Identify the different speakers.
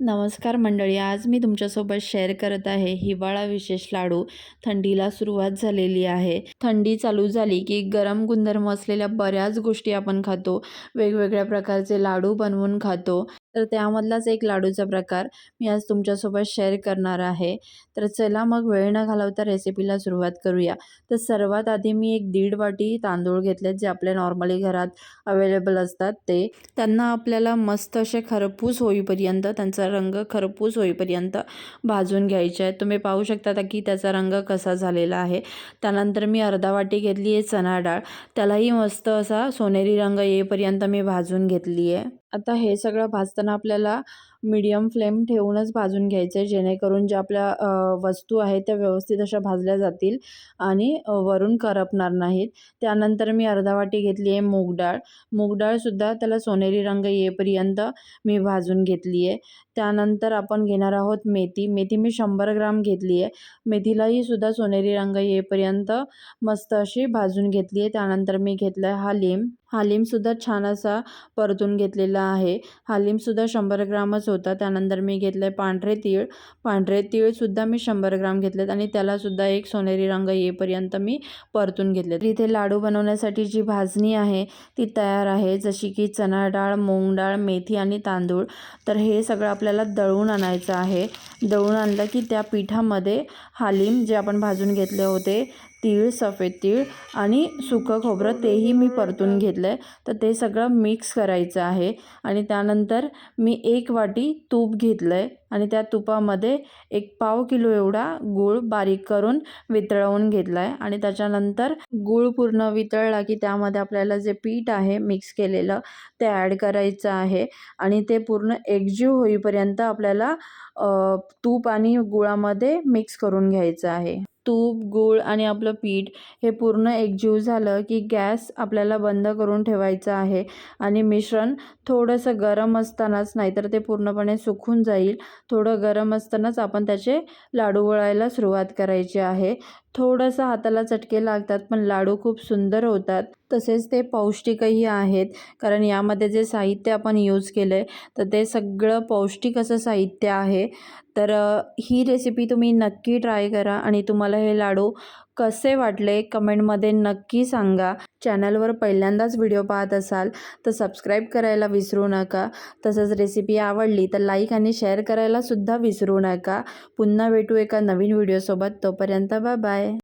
Speaker 1: नमस्कार मंडळी आज मी तुमच्यासोबत शेअर करत आहे हिवाळा विशेष लाडू. थंडीला सुरुवात झालेली आहे. थंडी चालू झाली की गरम गुणधर्म असलेल्या बऱ्याच गोष्टी आपण खातो. वेगवेगळ्या प्रकारचे लाडू बनवून खातो. तर त्यामधलाच एक लाडूचा प्रकार मी आज तुमच्यासोबत शेअर करणार आहे. तर चला मग वेळ न घालवता रेसिपीला सुरुवात करूया. तर सर्वात आधी मी एक दीड वाटी तांदूळ घेतलेत जे आपल्या नॉर्मली घरात अवेलेबल असतात ते. त्यांना आपल्याला मस्त असे खरपूस होईपर्यंत त्यांचा रंग खरपूस होईपर्यंत भाजून घ्यायचे आहे तुम्ही पाहू शकता की त्याचा रंग कसा झालेला आहे. त्यानंतर मी अर्धा वाटी घेतली आहे चणा डाळ. त्यालाही मस्त असा सोनेरी रंग येईपर्यंत मी भाजून घेतली आहे. आता हे सगळं भाजताना आपल्याला मीडियम फ्लेम ठेवूनच भाजून घ्यायचं आहे जेणेकरून ज्या आपल्या वस्तू आहेत त्या व्यवस्थित अशा भाजल्या जातील आणि वरून करपणार नाहीत. त्यानंतर मी अर्धा वाटी घेतली आहे मूग डाळ. मूग डाळसुद्धा त्याला सोनेरी रंग येईपर्यंत मी भाजून घेतली आहे त्यानंतर आपण घेणार आहोत मेथी. मेथी मी शंभर ग्राम घेतली आहे मेथीलाही सुद्धा सोनेरी रंग येईपर्यंत मस्त अशी भाजून घेतली आहे त्यानंतर मी घेतला आहे हालीम हालीमसुद्धा छान असा परतून घेतलेला आहे. हालीमसुद्धा शंभर ग्रामच होता. त्यानंतर मी घेतलं आहे पांढरे तीळ. पांढरे तीळसुद्धा मी शंभर ग्राम घेतलेत आणि त्यालासुद्धा एक सोनेरी रंग येईपर्यंत मी परतून घेतले इथे लाडू बनवण्यासाठी जी भाजणी आहे ती तयार आहे जशी की चणा डाळ मूग डाळ मेथी आणि तांदूळ. तर हे सगळं आपल्याला दळून आणायचं आहे. दळून आणलं की त्या पिठामध्ये हालीम जे आपण भाजून घेतले होते तीळ सफेद तीळ आणि सुकं खोबरं तेही मी परतून घेतलं आहे तर ते सगळं मिक्स करायचं आहे आणि त्यानंतर मी एक वाटी तूप घेतलं आहे आणि त्या तुपामध्ये एक पाव किलो एवढा गूळ बारीक करून वितळवून घेतला आहे आणि त्याच्यानंतर गूळ पूर्ण वितळला की त्यामध्ये आपल्याला जे पीठ आहे मिक्स केलेलं ते ॲड करायचं आहे. आणि ते पूर्ण एकजीव होईपर्यंत आपल्याला तूप आणि गुळामध्ये मिक्स करून घ्यायचं आहे. तूप गूळ आणि आपलं पीठ हे पूर्ण एकजीव झालं की गॅस आपल्याला बंद करून ठेवायचा आहे. आणि मिश्रण थोडंसं गरम असतानाच नाहीतर ते पूर्णपणे सुकून जाईल. थोडं गरम असतानाच आपण त्याचे लाडू वळायला सुरुवात करायची आहे. थोडंसं हाताला चटके लागतात पण लाडू खूप सुंदर होतात. तसेच ते पौष्टिकही आहेत कारण यामध्ये जे साहित्य आपण यूज केलं आहे तर ते सगळं पौष्टिक असं साहित्य आहे. तर ही रेसिपी तुम्ही नक्की ट्राय करा आणि तुम्हाला हे लाडू कसे वाटले कमेंटमध्ये नक्की सांगा. चॅनलवर पहिल्यांदाच व्हिडिओ पाहत असाल तर सबस्क्राईब करायला विसरू नका. तसंच रेसिपी आवडली तर लाईक आणि शेअर करायला सुद्धा विसरू नका. पुन्हा भेटू एका नवीन व्हिडिओसोबत. तोपर्यंत बाय बाय.